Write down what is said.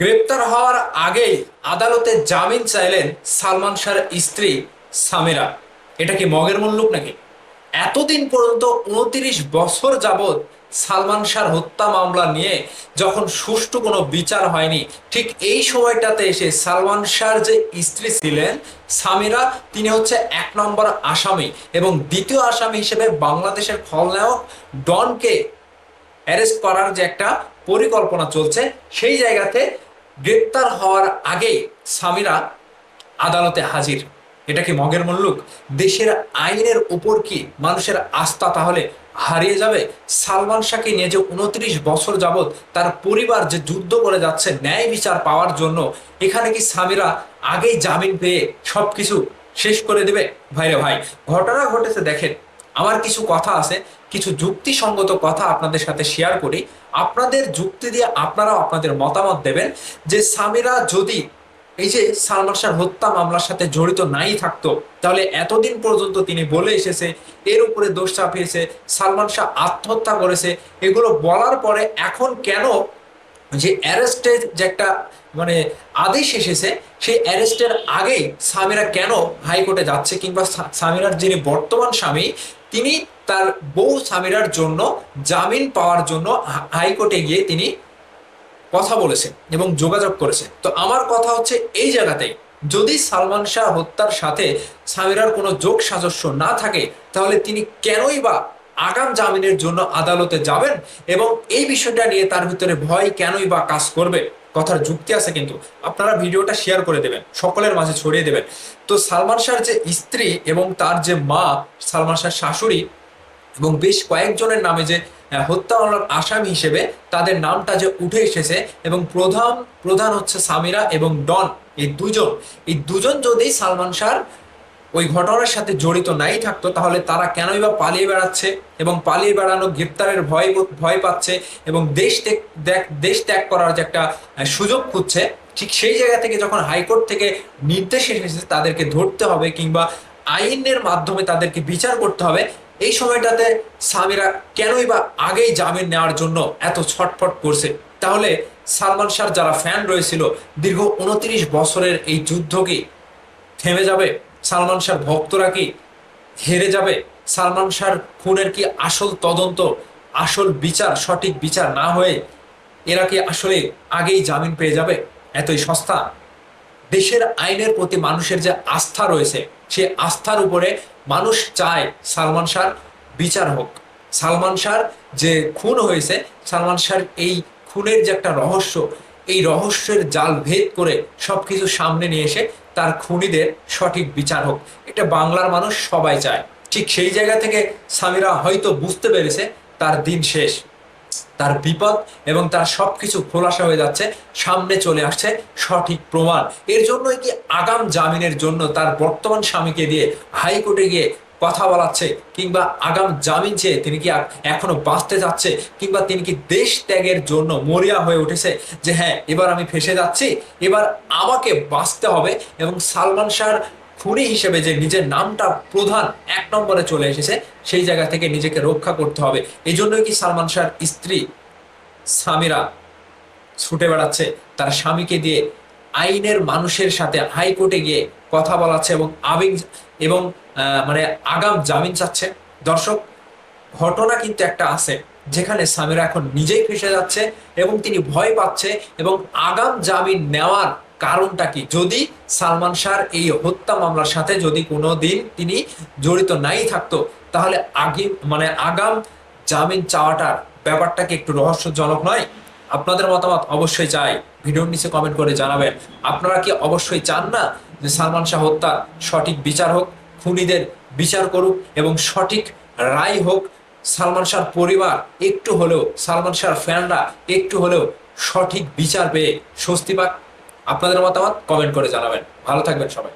গ্রেপ্তার হওয়ার আগেই আদালতে জামিন চাইলেন সালমান শাহর স্ত্রী সামিরা। এটা কি মগের মুল্লুক নাকি? এতদিন পর্যন্ত উনত্রিশ বছর যাবৎ সালমান শাহর হত্যা মামলা নিয়ে যখন সুষ্ঠু কোনো বিচার হয়নি, ঠিক এই সময়টাতে এসে সালমান শাহর যে স্ত্রী ছিলেন সামিরা, তিনি হচ্ছে এক নম্বর আসামি এবং দ্বিতীয় আসামি হিসেবে বাংলাদেশের খলনায়ক ডনকে অ্যারেস্ট করার যে একটা পরিকল্পনা চলছে, সেই জায়গাতে গ্রেপ্তার হওয়ার আগেই সামিরা আদালতে হাজির। এটা কি মগের মল্লুক? দেশের আইনের উপর কি মানুষের আস্থা তাহলে হারিয়ে যাবে? সালমান শাহকে নিয়ে যে উনত্রিশ বছর যাবৎ তার পরিবার যে যুদ্ধ করে যাচ্ছে ন্যায় বিচার পাওয়ার জন্য, এখানে কি সামিরা আগেই জামিন পেয়ে সবকিছু শেষ করে দেবে? ভাইরে ভাই, ঘটনা ঘটেছে দেখেন আমার কিছু কথা আছে, কিছু যুক্তিসঙ্গত কথা আপনাদের সাথে শেয়ার করি। আপনাদের যুক্তি দিয়ে আপনারাও আপনাদের মতামত দেবেন যে সামিরা যদি এই যে সালমান শাহ হত্যা মামলার সাথে জড়িত নাই থাকতো, তাহলে এতদিন পর্যন্ত তিনি বলে এসেছে, এর উপরে দোষ চাপিয়েছে, সালমান শাহ আত্মহত্যা করেছে, এগুলো বলার পরে এখন কেন যে অ্যারেস্টের যে একটা মানে আদেশ এসেছে, সেই অ্যারেস্টের আগেই সামিরা কেন হাইকোর্টে যাচ্ছে কিংবা সামিরার যিনি বর্তমান স্বামী তিনি তার বউ সামিরার জন্য জামিন পাওয়ার জন্য হাইকোর্টে গিয়ে তিনি কথা বলেছেন এবং যোগাযোগ করেছেন। তো আমার কথা হচ্ছে এই জায়গাতেই যদি সালমান শাহ হত্যার সাথে সামিরার কোনো যোগ সাজস্য না থাকে, তাহলে তিনি কেনই বা আগাম জামিনের জন্য আদালতে যাবেন এবং এই বিষয়টা নিয়ে তার ভিতরে ভয় কেনই বা কাজ করবে? কথার যুক্তি আছে কিন্তু। আপনারা ভিডিওটা শেয়ার করে দেবেন, সকলের মাঝে ছড়িয়ে দেবেন। তো সালমান শাহর যে স্ত্রী এবং তার যে মা, সালমান শাহর শাশুড়ি এবং বেশ কয়েকজনের নামে যে হত্যা মামলার আসামি হিসেবে তাদের নামটা যে উঠে এসেছে এবং প্রধান প্রধান হচ্ছে সামিরা এবং ডন, এই দুজন। এই দুজন যদি সালমান শাহর ওই ঘটনার সাথে জড়িত নাই থাকতো, তাহলে তারা কেনই বা পালিয়ে বেড়াচ্ছে এবং পালিয়ে বেড়ানো গ্রেপ্তারের ভয় ভয় পাচ্ছে এবং দেশ ত্যাগ দেশ ত্যাগ করার যে একটা সুযোগ খুঁজছে, ঠিক সেই জায়গা থেকে যখন হাইকোর্ট থেকে নির্দেশ এসেছে তাদেরকে ধরতে হবে কিংবা আইনের মাধ্যমে তাদেরকে বিচার করতে হবে, এই সময়টাতে সামিরা কেনই বা আগেই জামিন নেওয়ার জন্য এত ছটফট করছে? তাহলে সালমান শাহর যারা ফ্যান রয়েছিল, দীর্ঘ উনত্রিশ বছরের এই যুদ্ধ কি থেমে যাবে? সালমান শাহর ভক্তরা কি হেরে যাবে? সালমান শাহর খুনের কি আসল তদন্ত, আসল বিচার, সঠিক বিচার না হয়ে এরা কি আসলে আগেই জামিন পেয়ে যাবে? এতই সস্তা। দেশের আইনের প্রতি মানুষের যে আস্থা রয়েছে, সে আস্থার উপরে মানুষ চায় সালমান শাহর বিচার হোক। সালমান শাহর যে খুন হয়েছে, সালমান শাহর এই খুনের যে একটা রহস্য এই রহস্যের জাল ভেদ করে সবকিছু সামনে নিয়ে এসে তার খুনিদের সঠিক বিচার হোক। এটা বাংলার মানুষ সবাই চায়। ঠিক সেই জায়গা থেকে সামিরা হয়তো বুঝতে পেরেছে তার দিন শেষ। তার বিপদ এবং তার সবকিছু খোলাসা হয়ে যাচ্ছে, সামনে চলে আসছে সঠিক প্রমাণ। এর জন্যই কি আগাম জামিনের জন্য তার বর্তমান স্বামীকে দিয়ে হাইকোর্টে গিয়ে কথা বলাচ্ছে কিংবা আগাম জামিন চেয়ে তিনি কি এখনও বাঁচতে যাচ্ছে কিংবা তিনি কি দেশ ত্যাগের জন্য মরিয়া হয়ে উঠেছে যে হ্যাঁ এবার আমি ফেসে যাচ্ছি, এবার আমাকে বাঁচতে হবে এবং সালমান শাহর খুনি হিসেবে যে নিজের নামটা প্রধান এক নম্বরে চলে এসেছে, সেই জায়গা থেকে নিজেকে রক্ষা করতে হবে। এই জন্যই কি সালমান শাহর স্ত্রী সামিরা ছুটে বেড়াচ্ছে, তার স্বামীকে দিয়ে আইনের মানুষের সাথে হাইকোর্টে গিয়ে কথা বলাচ্ছে এবং আবেগ এবং মানে আগাম জামিন চাচ্ছে। দর্শক, ঘটনা কিন্তু একটা আছে যেখানে সামিরা এখন নিজেই ফেসে যাচ্ছে এবং তিনি ভয় পাচ্ছে এবং আগাম জামিন নেওয়ার কারণটা কি? যদি সালমান শাহর এই হত্যা মামলার সাথে যদি কোনো দিন তিনি জড়িত নাই থাকতো, তাহলে আগে মানে আগাম জামিন চাওয়াটার ব্যাপারটা কি একটু রহস্যজনক নয়? আপনাদের মতামত অবশ্যই চাই। ভিডিওর নিচে কমেন্ট করে জানাবেন। আপনারা কি অবশ্যই চান না যে সালমান শাহ হত্যা সঠিক বিচার হোক, খুনিদের বিচার করুক এবং সঠিক রায় হোক? সালমান শাহর পরিবার একটু হলেও, সালমান শাহর ফ্যানরা একটু হলেও সঠিক বিচার পেয়ে স্বস্তি পাক। আপনাদের মতামত কমেন্ট করে জানাবেন। ভালো থাকবেন সবাই।